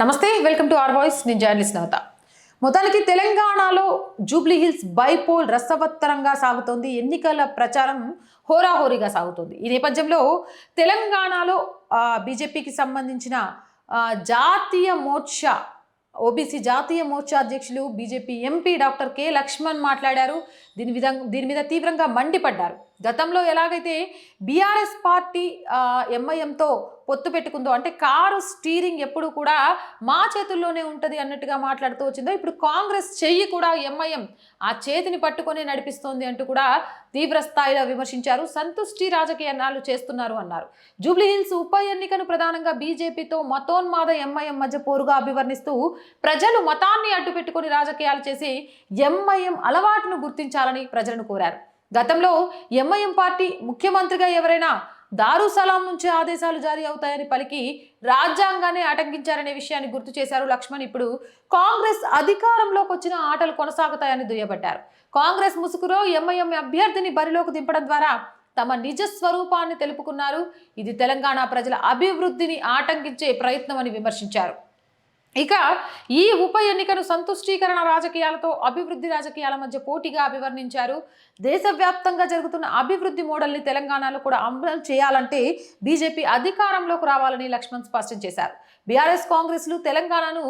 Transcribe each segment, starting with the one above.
నమస్తే welcome to R voice. నేను journalist Navatha. మొత్తానికి తెలంగాణలో జూబ్లీ హిల్స్ బైపోల్ రసవత్తరంగా సాగుతోంది. ఎన్నికల ప్రచారం హోరాహోరీగా సాగుతోంది. ఈ నేపథ్యంలో తెలంగాణలో బీజేపీకి సంబంధించిన జాతీయ మోర్చా ఓబీసీ జాతీయ మోర్చా అధ్యక్షులు BJP MP doctor K Laxman మాట్లాడారు. దీని విధంగా దీని మీద తీవ్రంగా మండిపడ్డారు. గతంలో ఎలాగైతే బీఆర్ఎస్ పార్టీ ఎంఐఎంతో పొత్తు పెట్టుకుందో అంటే కారు స్టీరింగ్ ఎప్పుడు కూడా మా చేతుల్లోనే ఉంటుంది అన్నట్టుగా మాట్లాడుతూ వచ్చిందో ఇప్పుడు కాంగ్రెస్ చెయ్యి కూడా ఎంఐఎం ఆ చేతిని పట్టుకొని నడిపిస్తోంది అంటూ కూడా తీవ్ర స్థాయిలో విమర్శించారు. సంతుష్టి రాజకీయాలు చేస్తున్నారు అన్నారు. జూబ్లీహిల్స్ ఉప ఎన్నికను ప్రధానంగా బీజేపీతో మతోన్మాద ఎంఐఎం మధ్య పోరుగా అభివర్ణిస్తూ ప్రజలు మతాన్ని అడ్డుపెట్టుకొని రాజకీయాలు చేసి ఎంఐఎం అలవాటును గుర్తించాలని ప్రజలను కోరారు. గతంలో ఎంఐఎం పార్టీ ముఖ్యమంత్రిగా ఎవరైనా దారుసలాం నుంచి ఆదేశాలు జారీ అవుతాయని పలికి రాజ్యాంగాన్ని ఆటంకించారనే విషయాన్ని గుర్తు చేశారు లక్ష్మణ్. ఇప్పుడు కాంగ్రెస్ అధికారంలోకి వచ్చిన ఆటలు కొనసాగుతాయని దుయ్యబట్టారు. కాంగ్రెస్ ముసుగులో ఎంఐఎం అభ్యర్థిని బరిలోకి దింపడం ద్వారా తమ నిజ స్వరూపాన్ని తెలుపుకున్నారు. ఇది తెలంగాణ ప్రజల అభివృద్ధిని ఆటంకించే ప్రయత్నం అని విమర్శించారు. ఇక ఈ ఉప ఎన్నికను సంతుష్టీకరణ రాజకీయాలతో అభివృద్ధి రాజకీయాల మధ్య పోటీగా అభివర్ణించారు. దేశవ్యాప్తంగా జరుగుతున్న అభివృద్ధి మోడల్ని తెలంగాణలో కూడా అమలు చేయాలంటే బీజేపీ అధికారంలోకి రావాలని లక్ష్మణ్ స్పష్టం చేశారు. బీఆర్ఎస్ కాంగ్రెస్లు తెలంగాణను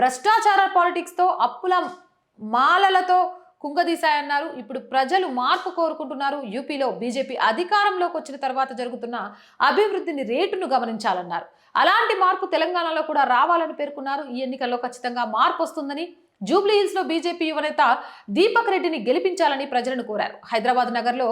భ్రష్టాచార పాలిటిక్స్తో అప్పుల మాలలతో కుంగదీశాయన్నారు ఇప్పుడు ప్రజలు మార్పు కోరుకుంటున్నారు. యూపీలో బీజేపీ అధికారంలోకి వచ్చిన తర్వాత జరుగుతున్న అభివృద్ధిని రేటును గమనించాలన్నారు. అలాంటి మార్పు తెలంగాణలో కూడా రావాలని పేర్కొన్నారు. ఈ ఎన్నికల్లో ఖచ్చితంగా మార్పు వస్తుందని జూబ్లీహిల్స్లో లో బీజేపీ యువనేత దీపక్ రెడ్డిని గెలిపించాలని ప్రజలను కోరారు. హైదరాబాద్ నగర్లో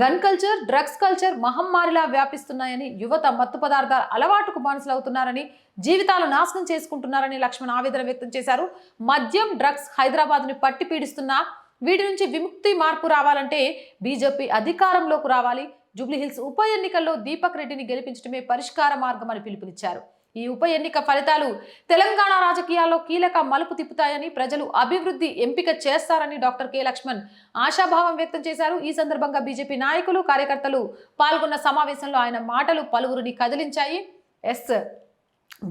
గన్ కల్చర్ డ్రగ్స్ కల్చర్ మహమ్మారిలా వ్యాపిస్తున్నాయని యువత మత్తు పదార్థాల అలవాటుకు బానిసలవుతున్నారని జీవితాలు నాశనం చేసుకుంటున్నారని లక్ష్మణ్ ఆవేదన వ్యక్తం చేశారు. మద్యం డ్రగ్స్ హైదరాబాద్ని పట్టి పీడిస్తున్నా వీటి నుంచి విముక్తి మార్పు రావాలంటే బీజేపీ అధికారంలోకి రావాలి. జూబ్లీహిల్స్ ఉప ఎన్నికల్లో దీపక్ రెడ్డిని గెలిపించడమే పరిష్కార మార్గం అని పిలుపునిచ్చారు. ఈ ఉప ఎన్నిక ఫలితాలు తెలంగాణ రాజకీయాల్లో కీలక మలుపు తిప్పుతాయని ప్రజలు అభివృద్ధి ఎంపిక చేస్తారని డాక్టర్ కె లక్ష్మణ్ ఆశాభావం వ్యక్తం చేశారు. ఈ సందర్భంగా బీజేపీ నాయకులు కార్యకర్తలు పాల్గొన్న సమావేశంలో ఆయన మాటలు పలువురిని కదిలించాయి. ఎస్.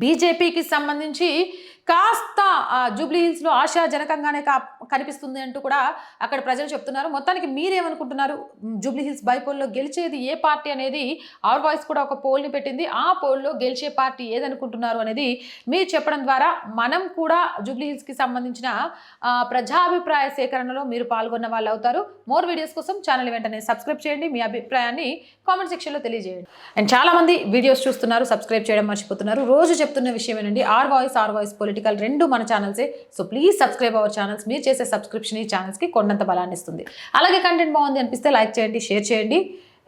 బీజేపీకి సంబంధించి కాస్త ఆ, జూబ్లీ హిల్స్లో ఆశాజనకంగానే కా కనిపిస్తుంది అంటూ కూడా అక్కడ ప్రజలు చెప్తున్నారు. మొత్తానికి మీరేమనుకుంటున్నారు? జూబ్లీ హిల్స్ బైపోల్లో గెలిచేది ఏ పార్టీ అనేది ఆర్ వాయిస్ కూడా ఒక పోల్ని పెట్టింది. ఆ పోల్లో గెలిచే పార్టీ ఏదనుకుంటున్నారు అనేది మీరు చెప్పడం ద్వారా మనం కూడా జూబ్లీ హిల్స్కి సంబంధించిన ప్రజాభిప్రాయ సేకరణలో మీరు పాల్గొన్న వాళ్ళు అవుతారు. మోర్ వీడియోస్ కోసం ఛానల్ వెంటనే సబ్స్క్రైబ్ చేయండి. మీ అభిప్రాయాన్ని కామెంట్ సెక్షన్లో తెలియజేయండి. అండ్ చాలా మంది వీడియోస్ చూస్తున్నారు సబ్స్క్రైబ్ చేయడం మర్చిపోతున్నారు. రోజు చెప్తున్న విషయం ఏంటంటే R voice R voice political రెండు మన ఛానల్సే. So please subscribe our channels. మీరు చేసే సబ్స్క్రిప్షన్ ఈ ఛానల్స్కి కొండంత బలాన్ని ఇస్తుంది అలాగే కంటెంట్ బాగుంది అనిపిస్తే లైక్ చేయండి షేర్ చేయండి.